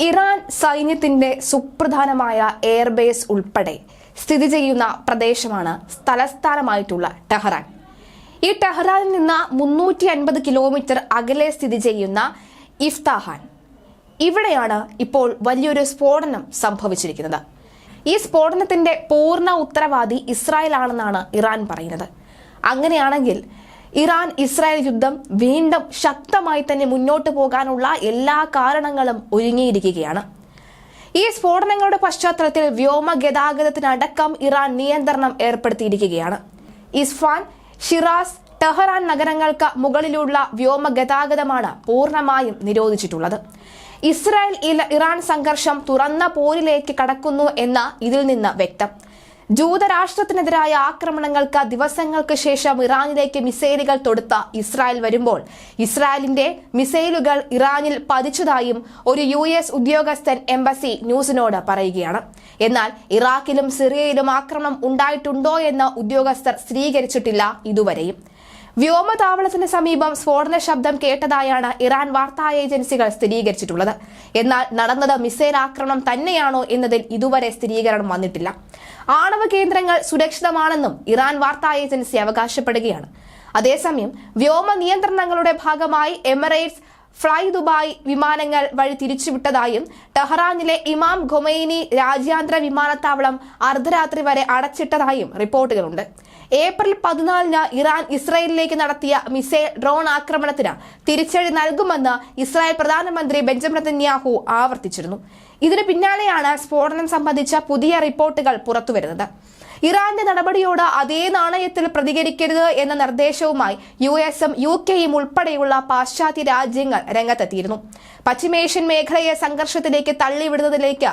Iran സൈന്യത്തിന്റെ സുപ്രധാനമായ airbase ഉൾപ്പെടെ സ്ഥിതി ചെയ്യുന്ന പ്രദേശമാണ് തലസ്ഥാനമായിട്ടുള്ള ടെഹ്റാൻ. ഈ ടെഹ്റാനിൽ നിന്ന് മുന്നൂറ്റി അൻപത് കിലോമീറ്റർ അകലെ സ്ഥിതി ചെയ്യുന്ന ഇഫ്താഹാൻ. ഇവിടെയാണ് ഇപ്പോൾ വലിയൊരു സ്ഫോടനം സംഭവിച്ചിരിക്കുന്നത്. ഈ സ്ഫോടനത്തിന്റെ പൂർണ ഉത്തരവാദി ഇസ്രായേൽ ആണെന്നാണ് ഇറാൻ പറയുന്നത്. അങ്ങനെയാണെങ്കിൽ ഇറാൻ ഇസ്രായേൽ യുദ്ധം വീണ്ടും ശക്തമായി തന്നെ മുന്നോട്ട് പോകാനുള്ള എല്ലാ കാരണങ്ങളും ഒരുങ്ങിയിരിക്കുകയാണ്. ഈ സ്ഫോടനങ്ങളുടെ പശ്ചാത്തലത്തിൽ വ്യോമ ഗതാഗതത്തിനടക്കം ഇറാൻ നിയന്ത്രണം ഏർപ്പെടുത്തിയിരിക്കുകയാണ്. ഇസ്ഫാൻ ഷിറാസ് ടെഹറാൻ നഗരങ്ങൾക്ക് മുകളിലുള്ള വ്യോമ ഗതാഗതമാണ് പൂർണമായും നിരോധിച്ചിട്ടുള്ളത്. ഇസ്രായേൽ ഇറാൻ സംഘർഷം തുറന്ന പോരിലേക്ക് കടക്കുന്നു എന്ന ഇതിൽ നിന്ന് വ്യക്തം. ജൂതരാഷ്ട്രത്തിനെതിരായ ആക്രമണങ്ങൾക്ക് ദിവസങ്ങൾക്ക് ശേഷം ഇറാനിലേക്ക് മിസൈലുകൾ തൊടുത്ത ഇസ്രായേൽ വരുമ്പോൾ ഇസ്രായേലിന്റെ മിസൈലുകൾ ഇറാനിൽ പതിച്ചതായും ഒരു യു എസ് ഉദ്യോഗസ്ഥൻ എംബസി ന്യൂസിനോട് പറയുകയാണ്. എന്നാൽ ഇറാഖിലും സിറിയയിലും ആക്രമണം ഉണ്ടായിട്ടുണ്ടോ എന്ന് ഉദ്യോഗസ്ഥർ സ്ഥിരീകരിച്ചിട്ടില്ല ഇതുവരെയും. വ്യോമതാവളത്തിന് സമീപം സ്ഫോടന ശബ്ദം കേട്ടതായാണ് ഇറാൻ വാർത്താ ഏജൻസികൾ സ്ഥിരീകരിച്ചിട്ടുള്ളത്. എന്നാൽ നടന്നത് മിസൈൽ ആക്രമണം തന്നെയാണോ എന്നതിൽ ഇതുവരെ സ്ഥിരീകരണം വന്നിട്ടില്ല. ആണവ കേന്ദ്രങ്ങൾ സുരക്ഷിതമാണെന്നും ഇറാൻ വാർത്താ ഏജൻസി അവകാശപ്പെടുകയാണ്. അതേസമയം വ്യോമ നിയന്ത്രണങ്ങളുടെ ഭാഗമായി എമിറേറ്റ്സ് ഫ്ലൈ ദുബായ് വിമാനങ്ങൾ വഴി തിരിച്ചുവിട്ടതായും ടെഹ്റാനിലെ ഇമാം ഖൊമൈനി രാജ്യാന്തര വിമാനത്താവളം അർദ്ധരാത്രി വരെ അടച്ചിട്ടതായും റിപ്പോർട്ടുകളുണ്ട്. ഏപ്രിൽ പതിനാലിന് ഇറാൻ ഇസ്രായേലിലേക്ക് നടത്തിയ മിസൈൽ ഡ്രോൺ ആക്രമണത്തിന് തിരിച്ചടി നൽകുമെന്ന് ഇസ്രായേൽ പ്രധാനമന്ത്രി ബെഞ്ചമിൻ നെതന്യാഹു ആവർത്തിച്ചിരുന്നു. ഇതിന് പിന്നാലെയാണ് സ്ഫോടനം സംബന്ധിച്ച പുതിയ റിപ്പോർട്ടുകൾ പുറത്തുവരുന്നത്. ഇറാന്റെ നടപടിയോട് അതേ നാണയത്തിൽ പ്രതികരിക്കരുത് എന്ന നിർദ്ദേശവുമായി യു എസും യു കെയും ഉൾപ്പെടെയുള്ള പാശ്ചാത്യ രാജ്യങ്ങൾ രംഗത്തെത്തിയിരുന്നു. പശ്ചിമേഷ്യൻ മേഖലയെ സംഘർഷത്തിലേക്ക് തള്ളിവിടുന്നതിലേക്ക്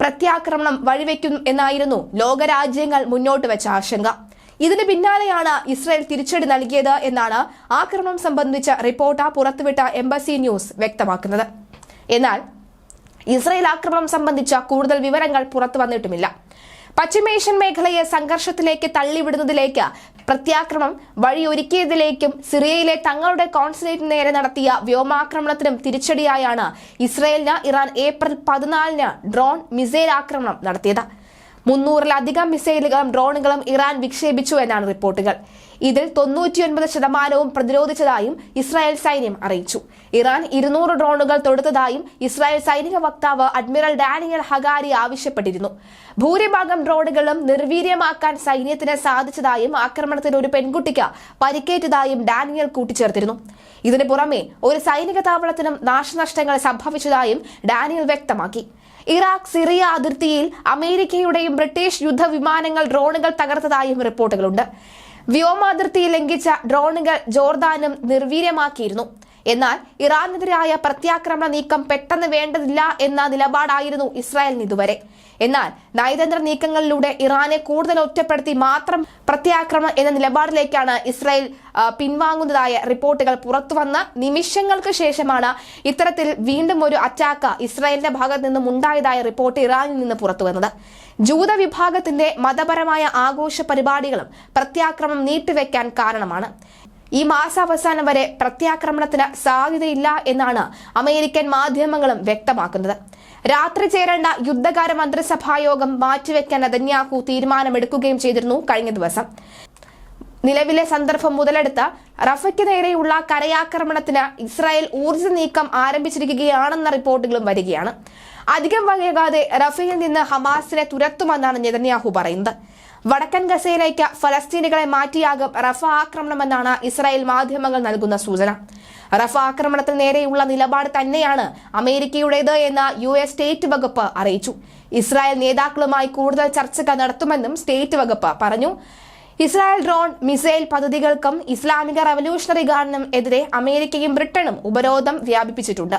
പ്രത്യാക്രമണം വഴിവെക്കും എന്നായിരുന്നു ലോകരാജ്യങ്ങൾ മുന്നോട്ട് വെച്ച ആശങ്ക. ഇതിന് പിന്നാലെയാണ് ഇസ്രായേൽ തിരിച്ചടി നൽകിയത് എന്നാണ് ആക്രമണം സംബന്ധിച്ച റിപ്പോർട്ട് പുറത്തുവിട്ട എംബസി ന്യൂസ് വ്യക്തമാക്കുന്നത്. എന്നാൽ ഇസ്രായേൽ ആക്രമണം സംബന്ധിച്ച കൂടുതൽ വിവരങ്ങൾ പുറത്തു വന്നിട്ടുമില്ല. പശ്ചിമേഷ്യൻ മേഖലയെ സംഘർഷത്തിലേക്ക് തള്ളിവിടുന്നതിലേക്ക് പ്രത്യാക്രമം വഴിയൊരുക്കിയതിലേക്കും സിറിയയിലെ തങ്ങളുടെ കോൺസുലേറ്റിന് നേരെ നടത്തിയ വ്യോമാക്രമണത്തിനും തിരിച്ചടിയായാണ് ഇസ്രായേലിന് ഇറാൻ ഏപ്രിൽ പതിനാലിന് ഡ്രോൺ മിസൈൽ ആക്രമണം നടത്തിയത്. മുന്നൂറിലധികം മിസൈലുകളും ഡ്രോണുകളും ഇറാൻ വിക്ഷേപിച്ചു എന്നാണ് റിപ്പോർട്ടുകൾ. ഇതിൽ തൊണ്ണൂറ്റിയൊൻപത് ശതമാനവും പ്രതിരോധിച്ചതായും ഇസ്രായേൽ സൈന്യം അറിയിച്ചു. ഇറാൻ ഇരുന്നൂറ് ഡ്രോണുകൾ തൊടുത്തതായും ഇസ്രായേൽ സൈനിക വക്താവ് അഡ്മിറൽ ഡാനിയൽ ഹഗാരി ആവശ്യപ്പെട്ടിരുന്നു. ഭൂരിഭാഗം ഡ്രോണുകളും നിർവീര്യമാക്കാൻ സൈന്യത്തിന് സാധിച്ചതായും ആക്രമണത്തിൽ ഒരു പെൺകുട്ടിക്ക് പരിക്കേറ്റതായും ഡാനിയൽ കൂട്ടിച്ചേർത്തിരുന്നു. ഇതിനു പുറമെ ഒരു സൈനിക താവളത്തിനും നാശനഷ്ടങ്ങൾ സംഭവിച്ചതായും ഡാനിയൽ വ്യക്തമാക്കി. ഇറാഖ് സിറിയ അതിർത്തിയിൽ അമേരിക്കയുടെയും ബ്രിട്ടീഷ് യുദ്ധവിമാനങ്ങൾ ഡ്രോണുകൾ തകർത്തതായും റിപ്പോർട്ടുകളുണ്ട്. വ്യോമാതിർത്തി ലംഘിച്ച ഡ്രോണുകൾ ജോർദാനും നിർവീര്യമാക്കിയിരുന്നു. എന്നാൽ ഇറാനെതിരായ പ്രത്യാക്രമണ നീക്കം പെട്ടെന്ന് വേണ്ടതില്ല എന്ന നിലപാടായിരുന്നു ഇസ്രായേലിന് ഇതുവരെ. എന്നാൽ നയതന്ത്ര നീക്കങ്ങളിലൂടെ ഇറാനെ കൂടുതൽ ഒറ്റപ്പെടുത്തി മാത്രം പ്രത്യാക്രമണം എന്ന നിലപാടിലേക്കാണ് ഇസ്രായേൽ പിൻവാങ്ങുന്നതായ റിപ്പോർട്ടുകൾ പുറത്തുവന്ന നിമിഷങ്ങൾക്ക് ശേഷമാണ് ഇത്തരത്തിൽ വീണ്ടും ഒരു അറ്റാക്ക് ഇസ്രായേലിന്റെ ഭാഗത്ത് നിന്നും ഉണ്ടായതായ റിപ്പോർട്ട് ഇറാനിൽ നിന്ന് പുറത്തുവന്നത് ജൂത വിഭാഗത്തിന്റെ മതപരമായ ആഘോഷ പരിപാടികളും പ്രത്യാക്രമം നീട്ടിവെക്കാൻ കാരണമാണ്. ഈ മാസാവസാനം വരെ പ്രത്യാക്രമണത്തിന് സാധ്യതയില്ല എന്നാണ് അമേരിക്കൻ മാധ്യമങ്ങളും വ്യക്തമാക്കുന്നത്. രാത്രി ചേരേണ്ട യുദ്ധകാല മന്ത്രിസഭായോഗം മാറ്റിവെക്കാൻ നെതന്യാഹു തീരുമാനമെടുക്കുകയും ചെയ്തിരുന്നു കഴിഞ്ഞ ദിവസം. നിലവിലെ സന്ദർഭം മുതലെടുത്ത് റഫയ്ക്ക് നേരെയുള്ള കരയാക്രമണത്തിന് ഇസ്രായേൽ ഊർജ നീക്കം ആരംഭിച്ചിരിക്കുകയാണെന്ന റിപ്പോർട്ടുകളും വരികയാണ്. അധികം വൈകാതെ റഫയിൽ നിന്ന് ഹമാസിനെ തുരത്തുമെന്നാണ് നെതന്യാഹു പറയുന്നത്. വടക്കൻ ഗസയിലേക്ക് ഫലസ്തീനികളെ മാറ്റിയാകും റഫ ആക്രമണമെന്നാണ് ഇസ്രായേൽ മാധ്യമങ്ങൾ നൽകുന്ന സൂചന. റഫ ആക്രമണത്തിൽ നേരെയുള്ള നിലപാട് തന്നെയാണ് അമേരിക്കയുടേത് എന്ന് യു എസ് സ്റ്റേറ്റ് വകുപ്പ് അറിയിച്ചു. ഇസ്രായേൽ നേതാക്കളുമായി കൂടുതൽ ചർച്ചകൾ നടത്തുമെന്നും സ്റ്റേറ്റ് വകുപ്പ് പറഞ്ഞു. ഇസ്രായേൽ ഡ്രോൺ മിസൈൽ പദ്ധതികൾക്കും ഇസ്ലാമിക റവല്യൂഷണറി ഗാർഡിനും എതിരെ അമേരിക്കയും ബ്രിട്ടനും ഉപരോധം വ്യാപിപ്പിച്ചിട്ടുണ്ട്.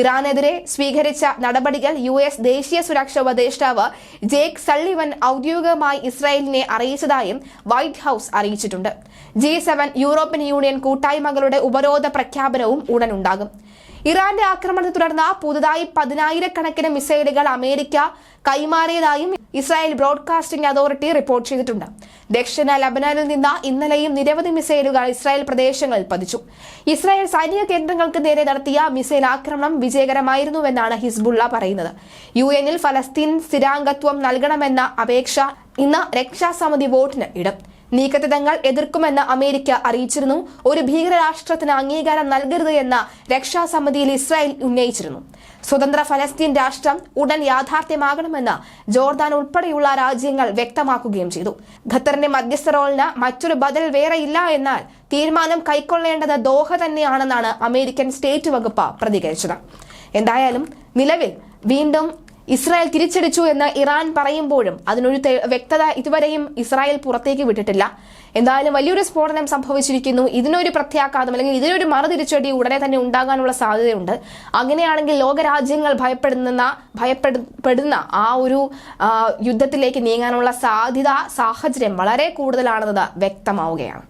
ഇറാനെതിരെ സ്വീകരിച്ച നടപടികൾ യു എസ് ദേശീയ സുരക്ഷാ ഉപദേഷ്ടാവ് ജേക്ക് സള്ളിവൻ ഔദ്യോഗികമായി ഇസ്രായേലിനെ അറിയിച്ചതായും വൈറ്റ് ഹൌസ് അറിയിച്ചിട്ടുണ്ട്. ജി സെവൻ യൂറോപ്യൻ യൂണിയൻ കൂട്ടായ്മകളുടെ ഉപരോധ പ്രഖ്യാപനവും ഉടനുണ്ടാകും. ഇറാന്റെ ആക്രമണത്തെ തുടർന്ന് പുതുതായി പതിനായിരക്കണക്കിന് മിസൈലുകൾ അമേരിക്ക കൈമാറിയതായും ഇസ്രായേൽ ബ്രോഡ്കാസ്റ്റിംഗ് അതോറിറ്റി റിപ്പോർട്ട് ചെയ്തിട്ടുണ്ട്. ദക്ഷിണ ലബനാനിൽ നിന്ന് ഇന്നലെയും നിരവധി മിസൈലുകൾ ഇസ്രായേൽ പ്രദേശങ്ങളിൽ പതിച്ചു. ഇസ്രായേൽ സൈനിക കേന്ദ്രങ്ങൾക്ക് നേരെ നടത്തിയ മിസൈൽ ആക്രമണം വിജയകരമായിരുന്നുവെന്നാണ് ഹിസ്ബുള്ള പറയുന്നത്. യു എനിൽ ഫലസ്തീൻ സ്ഥിരാംഗത്വം നൽകണമെന്ന അപേക്ഷ ഇന്ന് രക്ഷാസമിതി വോട്ടിന് ഇടും. നീക്കത്തെ തങ്ങൾ എതിർക്കുമെന്ന് അമേരിക്ക അറിയിച്ചിരുന്നു. ഒരു ഭീകരരാഷ്ട്രത്തിന് അംഗീകാരം നൽകരുത് എന്ന രക്ഷാസമിതിയിൽ ഇസ്രായേൽ ഉന്നയിച്ചിരുന്നു. സ്വതന്ത്ര ഫലസ്തീൻ രാഷ്ട്രം ഉടൻ യാഥാർത്ഥ്യമാകണമെന്ന് ജോർദാൻ ഉൾപ്പെടെയുള്ള രാജ്യങ്ങൾ വ്യക്തമാക്കുകയും ചെയ്തു. ഖത്തറിന്റെ മധ്യസ്ഥ റോളിന് മറ്റൊരു ബദൽ വേറെയില്ല എന്നാൽ തീരുമാനം കൈക്കൊള്ളേണ്ടത് ദോഹ തന്നെയാണെന്നാണ് അമേരിക്കൻ സ്റ്റേറ്റ് വകുപ്പ് പ്രതികരിച്ചത്. എന്തായാലും നിലവിൽ വീണ്ടും ഇസ്രായേൽ തിരിച്ചടിച്ചു എന്ന് ഇറാൻ പറയുമ്പോഴും അതിനൊരു വ്യക്തത ഇതുവരെയും ഇസ്രായേൽ പുറത്തേക്ക് വിട്ടിട്ടില്ല. എന്തായാലും വലിയൊരു സ്ഫോടനം സംഭവിച്ചിരിക്കുന്നു. ഇതിനൊരു പ്രത്യാഘാതം അല്ലെങ്കിൽ ഇതിനൊരു മറുതിരിച്ചടി ഉടനെ തന്നെ ഉണ്ടാകാനുള്ള സാധ്യതയുണ്ട്. അങ്ങനെയാണെങ്കിൽ ലോകരാജ്യങ്ങൾ ഭയപ്പെടുന്ന ഭയപ്പെടുന്ന ആ ഒരു യുദ്ധത്തിലേക്ക് നീങ്ങാനുള്ള സാധ്യത സാഹചര്യം വളരെ കൂടുതലാണെന്നത് വ്യക്തമാവുകയാണ്.